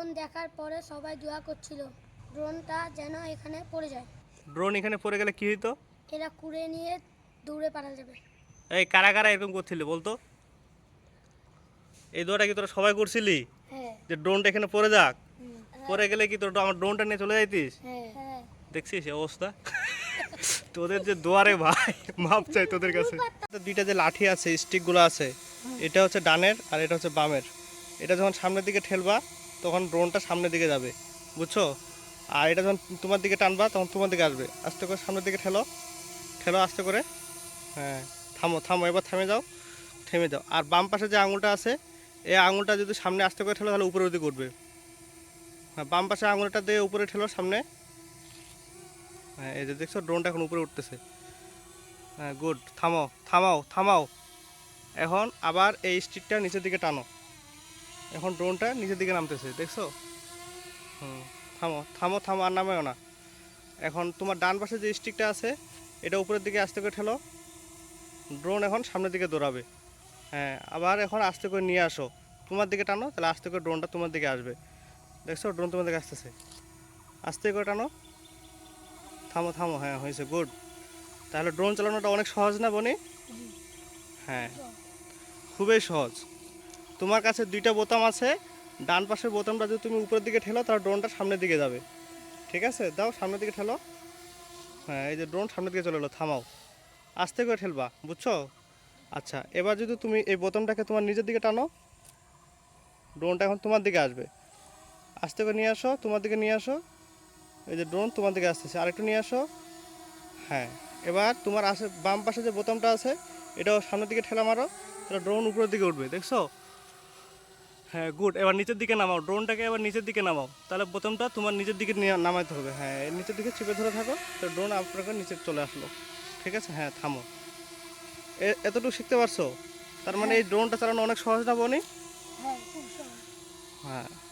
Drone দেখার পরে সবাই দোয়া করছিল ড্রোনটা যেন এখানে পড়ে যায়। ড্রোন এখানে পড়ে গেলে কি হইতো? এরা কুড়ে নিয়ে দৌড়ে পারা যাবে। এই কারা কারা এরকম করছিলি বলতো? এই দোয়াটা কি তোরা সবাই করছিলি? হ্যাঁ। যে ড্রোনটা এখানে পড়ে যাক। পড়ে গেলে কি তোর আমার ড্রোনটা নিয়ে চলে যাইতিস? হ্যাঁ। হ্যাঁ। দেখছিস এই অবস্থা? তোদের যে দুয়ারে ভাই মাপ চাই তোদের কাছে। দুইটা যে লাঠি আছে স্টিকগুলো আছে এটা হচ্ছে ডানের আর এটা হচ্ছে বামের। এটা যখন সামনের দিকে ঠেলবা তখন ড্রোনটা সামনের দিকে যাবে, বুঝছ? আর এটা যখন তোমার দিকে টানবা, তখন তোমার দিকে আসবে। আস্তে করে সামনের দিকে ঠেলো ঠেলো আস্তে করে। হ্যাঁ থামো থামো, এবার থেমে যাও থেমে যাও। আর বাম পাশে যে আঙুলটা আছে, এই আঙুলটা যদি সামনে আস্তে করে ঠেলো, তাহলে উপরের দিকে উঠবে। হ্যাঁ বাম পাশে আঙুলটা দিয়ে উপরে ঠেলো, সামনে। হ্যাঁ এই যে দেখছ ড্রোনটা এখন উপরে উঠতেছে। হ্যাঁ গুড থামাও থামাও থামাও। এখন আবার এই স্টিকটা নিচের দিকে টানো। এখন ড্রোনটা নিচের দিকে নামতেছে, দেখছ? হুম, থামো থামো থামো, আর নামেও না। এখন তোমার ডান পাশে যে স্টিকটা আছে, এটা উপরের দিকে আস্তে করে ঠেলো। ড্রোন এখন সামনের দিকে দৌড়াবে। হ্যাঁ আবার এখন আস্তে করে নিয়ে আসো। তোমার দিকে টানো, তাহলে আস্তে করে ড্রোনটা তোমার দিকে আসবে। দেখছ ড্রোন তোমার দিকে আসতেছে। আস্তে করে টানো। থামো থামো হ্যাঁ হয়েছে গুড তাহলে ড্রোন চালানোটা অনেক সহজ না, বনি? হ্যাঁ খুবই সহজ। তোমার কাছে দুইটা বোতাম আছে, ডান পাশের বোতামটা যদি তুমি উপরের দিকে ঠেলো, তাহলে ড্রোনটা সামনের দিকে যাবে। ঠিক আছে? দাও, সামনের দিকে ঠেলো। হ্যাঁ এই যে ড্রোন সামনের দিকে চলে এলো, থামাও। আস্তে করে ঠেলবা, বুঝছ? আচ্ছা এবার যদি তুমি এই বোতামটাকে তোমার নিজের দিকে টানো ড্রোনটা এখন তোমার দিকে আসবে। আস্তে করে নিয়ে আসো, তোমার দিকে নিয়ে আসো। এই যে ড্রোন তোমার দিকে আসতেছে, আরেকটু নিয়ে আসো। হ্যাঁ এবার তোমার আসে, বাম পাশে যে বোতামটা আছে, এটাও সামনের দিকে ঠেলা মারো, তাহলে ড্রোন উপরের দিকে উঠবে, দেখছ? হ্যাঁ গুড এবার নিচের দিকে নামাও। ড্রোনটাকে এবার নিচের দিকে নামাও। তাহলে প্রথমটা তোমার নিচের দিকে নিয়ে নামাইতে হবে। হ্যাঁ নিচের দিকে চেপে ধরে থাকো। তো ড্রোন আপনাকে নিচে চলে আসলো। ঠিক আছে? হ্যাঁ থামো। এ- এতটুকু শিখতে পারছ? তার মানে এই ড্রোনটা চালানো অনেক সহজ না বনি? হ্যাঁ হ্যাঁ।